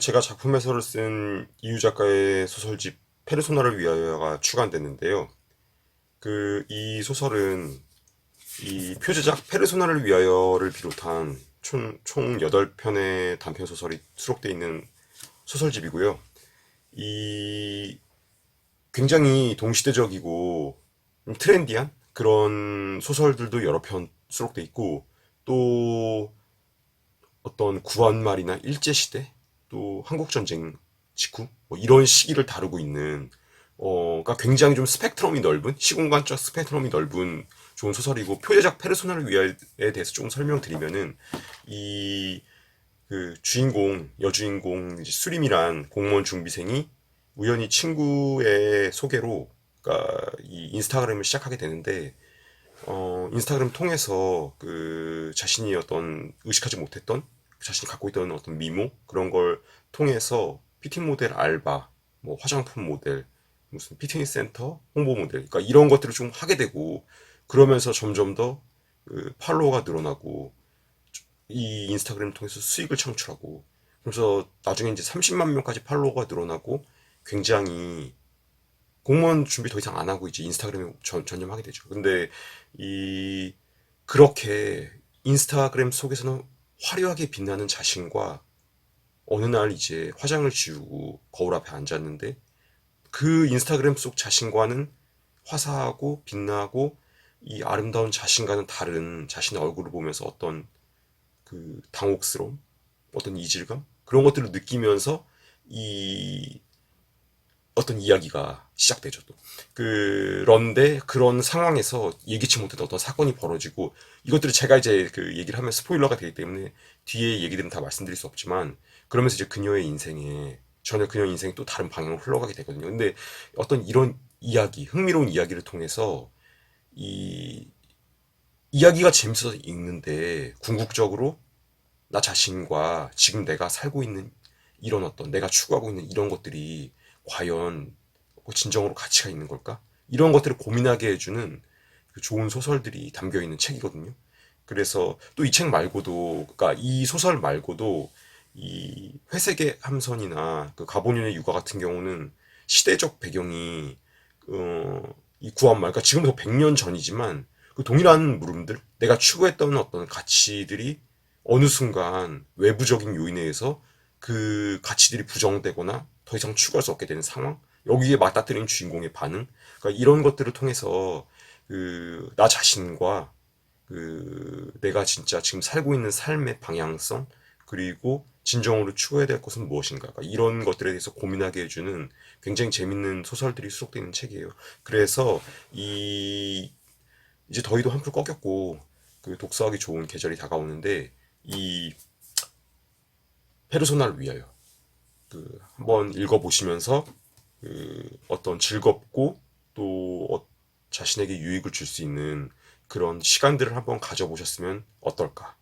제가 작품 해설을 쓴 이유 작가의 소설집 페르소나를 위하여가 출간됐는데요. 그 이 소설은 이 표제작 페르소나를 위하여를 비롯한 총, 총 8편의 단편 소설이 수록되어 있는 소설집이고요. 이 굉장히 동시대적이고 좀 트렌디한 그런 소설들도 여러 편 수록돼 있고 또 어떤 구한말이나 일제시대 또 한국 전쟁 직후? 뭐 이런 시기를 다루고 있는 어, 그러니까 굉장히 좀 스펙트럼이 넓은 시공간적 스펙트럼이 넓은 좋은 소설이고 표제작 페르소나를 위하여에 대해서 조금 설명드리면은 이 그 주인공 여주인공 수림이란 공무원 중비생이 우연히 친구의 소개로 그러니까 이 인스타그램을 시작하게 되는데 어, 인스타그램 통해서 그 자신이 어떤 의식하지 못했던 자신이 갖고 있던 어떤 미모 그런 걸 통해서 피팅 모델 알바, 뭐 화장품 모델, 무슨 피트니스 센터 홍보 모델, 그러니까 이런 것들을 좀 하게 되고 그러면서 점점 더 그 팔로워가 늘어나고 이 인스타그램을 통해서 수익을 창출하고 그래서 나중에 이제 30만 명까지 팔로워가 늘어나고 굉장히 공무원 준비 더 이상 안 하고 이제 인스타그램에 전, 전념하게 되죠. 근데 이 그렇게 인스타그램 속에서는 화려하게 빛나는 자신과 어느 날 이제 화장을 지우고 거울 앞에 앉았는데 그 인스타그램 속 자신과는 화사하고 빛나고 이 아름다운 자신과는 다른 자신의 얼굴을 보면서 어떤 그 당혹스러움, 어떤 이질감? 그런 것들을 느끼면서 이 어떤 이야기가 시작되죠 또. 그런데 그런 상황에서 예기치 못했던 어떤 사건이 벌어지고 이것들을 제가 이제 그 얘기를 하면 스포일러가 되기 때문에 뒤에 얘기들은 다 말씀드릴 수 없지만 그러면서 이제 그녀의 인생에 전혀 그녀 인생이 또 다른 방향으로 흘러가게 되거든요. 근데 어떤 이런 이야기, 흥미로운 이야기를 통해서 이 이야기가 재밌어서 읽는데 궁극적으로 나 자신과 지금 내가 살고 있는 이런 어떤 내가 추구하고 있는 이런 것들이 과연 뭐 진정으로 가치가 있는 걸까? 이런 것들을 고민하게 해주는 그 좋은 소설들이 담겨 있는 책이거든요. 그래서 또 이 책 말고도, 그러니까 이 소설 말고도 이 회색의 함선이나 그 가보년의 육아 같은 경우는 시대적 배경이 어, 이 구한말, 그러니까 지금부터 100년 전이지만 그 동일한 물음들, 내가 추구했던 어떤 가치들이 어느 순간 외부적인 요인에 의해서 그 가치들이 부정되거나 더 이상 추구할 수 없게 되는 상황, 여기에 맞닥뜨린 주인공의 반응, 그러니까 이런 것들을 통해서 그 나 자신과 그 내가 진짜 지금 살고 있는 삶의 방향성 그리고 진정으로 추구해야 될 것은 무엇인가? 그러니까 이런 것들에 대해서 고민하게 해주는 굉장히 재밌는 소설들이 수록되어 있는 책이에요. 그래서 이 이제 더위도 한풀 꺾였고 그 독서하기 좋은 계절이 다가오는데 이 페르소나를 위하여 그 한번 읽어보시면서 그 어떤 즐겁고 또 어- 자신에게 유익을 줄 수 있는 그런 시간들을 한번 가져보셨으면 어떨까